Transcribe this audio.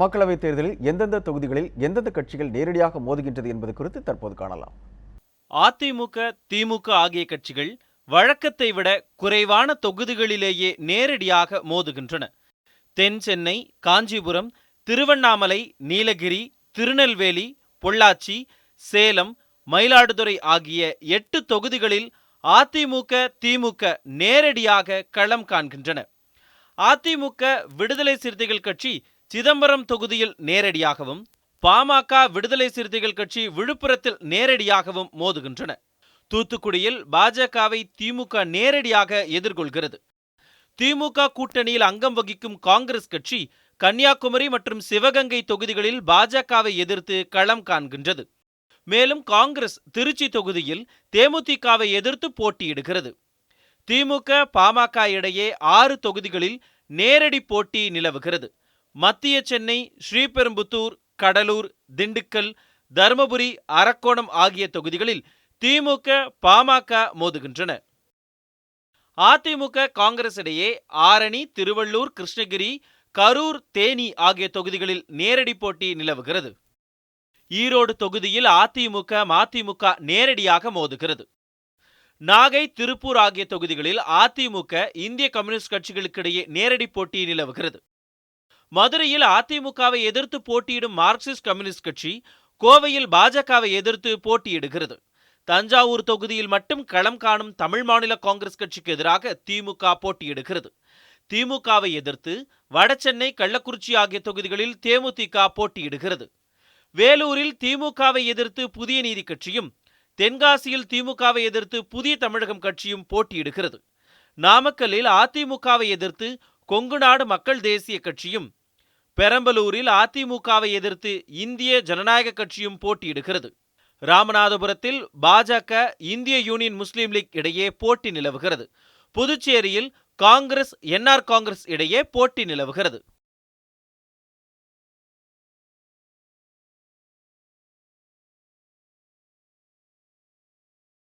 மக்களவைத் தேர்தலில் எந்தெந்த தொகுதிகளில் எந்தெந்த கட்சிகள் நேரடியாக மோதுகின்றது என்பது குறித்து தற்போது காணலாம். அதிமுக திமுக ஆகிய கட்சிகள் வழக்கத்தை விட குறைவான தொகுதிகளிலேயே நேரடியாக மோதுகின்றன. தென் சென்னை காஞ்சிபுரம் திருவண்ணாமலை நீலகிரி திருநெல்வேலி பொள்ளாச்சி சேலம் மயிலாடுதுறை ஆகிய எட்டு தொகுதிகளில் அதிமுக திமுக நேரடியாக களம் காண்கின்றன. அதிமுக விடுதலை சிறுத்தைகள் கட்சி சிதம்பரம் தொகுதியில் நேரடியாகவும் பாமக விடுதலை சிறுத்தைகள் கட்சி விழுப்புரத்தில் நேரடியாகவும் மோதுகின்றன. தூத்துக்குடியில் பாஜகவை திமுக நேரடியாக எதிர்கொள்கிறது. திமுக கூட்டணியில் அங்கம் வகிக்கும் காங்கிரஸ் கட்சி கன்னியாகுமரி மற்றும் சிவகங்கை தொகுதிகளில் பாஜகவை எதிர்த்து களம் காண்கின்றது. மேலும் காங்கிரஸ் திருச்சி தொகுதியில் தேமுதிகவை எதிர்த்து போட்டியிடுகிறது. திமுக பாமக இடையே ஆறு தொகுதிகளில் நேரடி போட்டி நிலவுகிறது. மத்திய சென்னை ஸ்ரீபெரும்புத்தூர் கடலூர் திண்டுக்கல் தருமபுரி அரக்கோணம் ஆகிய தொகுதிகளில் திமுக பாமக மோதுகின்றன. அதிமுக காங்கிரஸ் இடையே ஆரணி திருவள்ளூர் கிருஷ்ணகிரி கரூர் தேனி ஆகிய தொகுதிகளில் நேரடி போட்டி நிலவுகிறது. ஈரோடு தொகுதியில் அதிமுக மதிமுக நேரடியாக மோதுகிறது. நாகை திருப்பூர் ஆகிய தொகுதிகளில் அதிமுக இந்திய கம்யூனிஸ்ட் கட்சிகளுக்கிடையே நேரடி போட்டி நிலவுகிறது. மதுரையில் அதிமுகவை எதிர்த்து போட்டியிடும் மார்க்சிஸ்ட் கம்யூனிஸ்ட் கட்சி கோவையில் பாஜகவை எதிர்த்து போட்டியிடுகிறது. தஞ்சாவூர் தொகுதியில் மட்டும் களம் காணும் தமிழ் மாநில காங்கிரஸ் கட்சிக்கு எதிராக திமுக போட்டியிடுகிறது. திமுகவை எதிர்த்து வடசென்னை கள்ளக்குறிச்சி ஆகிய தொகுதிகளில் தேமுதிக போட்டியிடுகிறது. வேலூரில் திமுகவை எதிர்த்து புதிய நீதி கட்சியும் தென்காசியில் திமுகவை எதிர்த்து புதிய தமிழகம் கட்சியும் போட்டியிடுகிறது. நாமக்கல்லில் அதிமுகவை எதிர்த்து கொங்குநாடு மக்கள் தேசிய கட்சியும் பெரம்பலூரில் அதிமுகவை எதிர்த்து இந்திய ஜனநாயக கட்சியும் போட்டியிடுகிறது. ராமநாதபுரத்தில் பாஜக இந்திய யூனியன் முஸ்லீம் லீக் இடையே போட்டி நிலவுகிறது. புதுச்சேரியில் காங்கிரஸ் என்ஆர் காங்கிரஸ் இடையே போட்டி நிலவுகிறது.